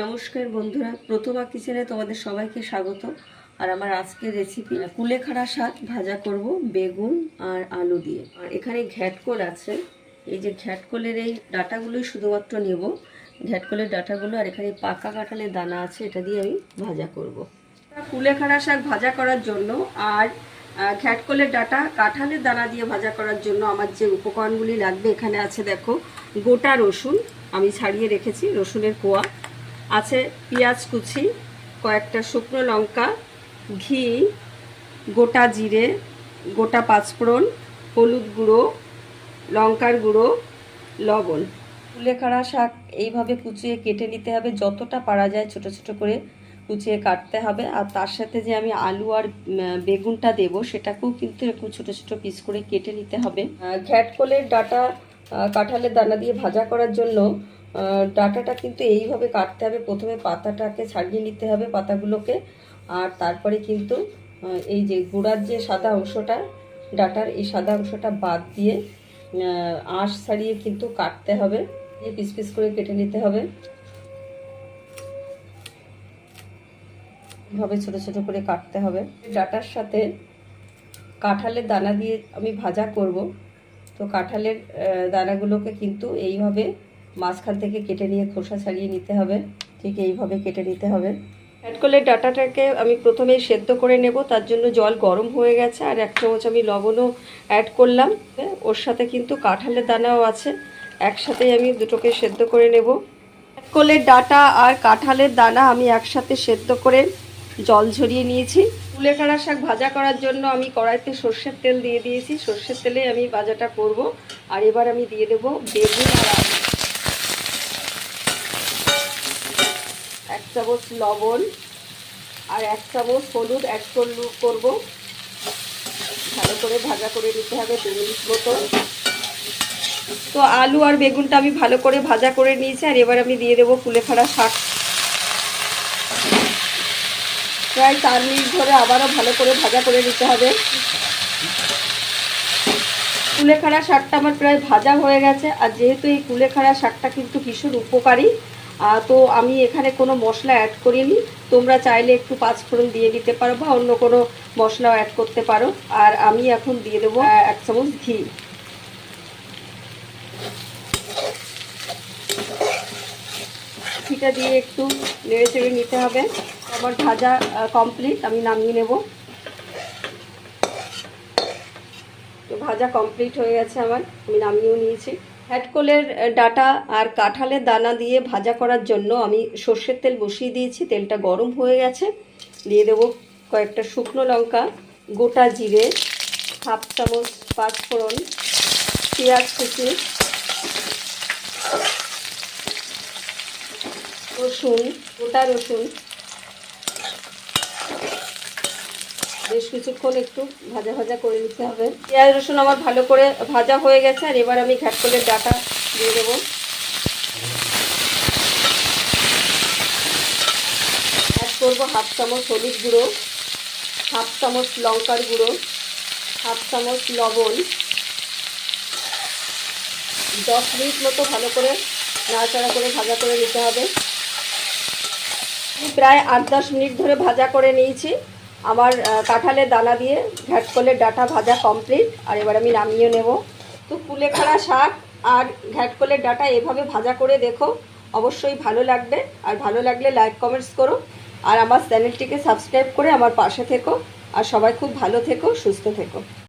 নমস্কার বন্ধুরা, প্রথমা কিচেনে তোমাদের সবাইকে স্বাগত। আর আমার আজকের রেসিপি কুলেখাড়া শাক ভাজা করব বেগুন আর আলু দিয়ে। আর এখানে ঘ্যাটকোল আছে। এই যে ঘ্যাটকোলের এই ডাটাগুলোই শুধুমাত্র নেব। ঘ্যাটকোলের ডাটাগুলো আর এখানে পাকা কাঁঠালের দানা আছে, এটা দিয়ে আমি ভাজা করব। কুলেখাড়া শাক ভাজা করার জন্য আর ঘ্যাটকোলের ডাটা কাঁঠালের দানা দিয়ে ভাজা করার জন্য আমার যে উপকরণগুলি লাগবে এখানে আছে, দেখো, গোটা রসুন। আমি ছাড়িয়ে রেখেছি রসুনের কোয়া। আছে পেঁয়াজ কুচি, কয়েকটা শুকনো লঙ্কা, ঘি, গোটা জিরে, গোটা পাঁচফোড়ন, হলুদ গুঁড়ো, লঙ্কার গুঁড়ো, লবণ। কুলেখাড়া শাক এইভাবে কুচিয়ে কেটে নিতে হবে, যতটা পারা যায় ছোট ছোট করে কুচিয়ে কাটতে হবে। আর তার সাথে যে আমি আলু আর বেগুনটা দেব, সেটাকেও কিন্তু এরকম ছোট ছোট পিস করে কেটে নিতে হবে। ঘ্যাটকলের ডাটা কাঁঠালের দানা দিয়ে ভাজা করার জন্য ডাটাটা কিন্তু এইভাবে কাটতে হবে। প্রথমে পাতাটাকে ছাড়িয়ে নিতে হবে পাতাগুলোকে। আর তারপরে কিন্তু এই যে গুঁড়ার যে সাদা অংশটা, ডাটার এই সাদা অংশটা বাদ দিয়ে আঁশ ছাড়িয়ে কিন্তু কাটতে হবে। পিস পিস করে কেটে নিতে হবে। ভাবে ছোট ছোট করে কাটতে হবে। ডাটার সাথে কাঁঠালের দানা দিয়ে আমি ভাজা করব। তো কাঁঠালের দানাগুলোকে কিন্তু এইভাবে মাঝখান থেকে কেটে নিয়ে খোসা ছাড়িয়ে নিতে হবে। ঠিক এইভাবে কেটে নিতে হবে। কাঠকলের ডাটাটাকে আমি প্রথমে সেদ্ধ করে নেব, তার জন্য জল গরম হয়ে গেছে, আর এক চামচ আমি লবণও অ্যাড করলাম। ওর সাথে কিন্তু কাঁঠালের দানাও আছে, একসাথেই আমি দুটোকে সেদ্ধ করে নেব। কাঠকলের ডাটা আর কাঁঠালের দানা আমি একসাথে সেদ্ধ করে জল ঝরিয়ে নিয়েছি। কুলেখাড়া শাক ভাজা করার জন্য আমি কড়াইতে সর্ষের তেল দিয়ে দিয়েছি। সর্ষের তেলে আমি ভাজাটা করব, আর এবার আমি দিয়ে দেবো বেগুন আর আলু এক চামচ লবণ আর এক চামচ হলুদ অ্যাড করব। ভালো করে ভাজা করে নিতে হবে দু মিনিট মতো তো আলু আর বেগুনটা আমি ভালো করে ভাজা করে নিয়েছি আর এবার আমি দিয়ে দেবো কুলেখাড়া শাক। প্রায় চার মিনিট ধরে আবারও ভালো করে ভাজা করে নিতে হবে। কুলেখাড়া শাকটা আমার প্রায় ভাজা হয়ে গেছে আর যেহেতু এই কুলেখাড়া শাকটা কিন্তু ভীষণ উপকারী তো আমি এখানে কোনো মশলা অ্যাড করিনি। তোমরা চাইলে একটু পাঁচফোড়ন দিয়ে দিতে পারো বা অন্য কোনো মশলাও অ্যাড করতে পারো। আর আমি এখন দিয়ে দেবো এক চামচ ঘি। ঘিটা দিয়ে একটু নেড়ে চেড়ে নিতে হবে। আমার ভাজা কমপ্লিট আমি নামিয়ে নেব। তো ভাজা কমপ্লিট হয়ে গেছে আমার, আমি নামিয়েও নিয়েছি। হ্যাটকোলের ডাটা আর কাঁঠালের দানা দিয়ে ভাজা করার জন্য আমি সর্ষের তেল বসিয়ে দিয়েছি। তেলটা গরম হয়ে গেছে। দিয়ে দেবো কয়েকটা শুকনো লঙ্কা, গোটা জিরে, হাফ চামচ পাঁচফোড়ন পেঁয়াজ কুচি, রসুন, গোটা রসুন বেশ কিছুক্ষণ একটু ভাজা ভাজা করে নিতে হবে। পেঁয়াজ রসুন আমার ভালো করে ভাজা হয়ে গেছে, আর এবার আমি ঘাটকলের ডাটা দিয়ে দেবো। অ্যাড করব হাফ চামচ হলুদ গুঁড়ো, হাফ চামচ লঙ্কার গুঁড়ো, হাফ চামচ লবণ। দশ মিনিট মতো ভালো করে নাড়াচাড়া করে ভাজা করে নিতে হবে। প্রায় আট দশ মিনিট ধরে ভাজা করে নিয়েছি। আমার কাঁঠালের দানা দিয়ে ঘ্যাটকলের ডাটা ভাজা কমপ্লিট আর এবার আমি নামিয়ে নেব। তো কুলেখাড়া শাক আর ঘ্যাটকলের ডাটা এভাবে ভাজা করে দেখো, অবশ্যই ভালো লাগবে। আর ভালো লাগলে লাইক কমেন্টস করো। আর আমার চ্যানেলটিকে সাবস্ক্রাইব করে আমার পাশে থেকো। আর সবাই খুব ভালো থেকো, সুস্থ থেকো।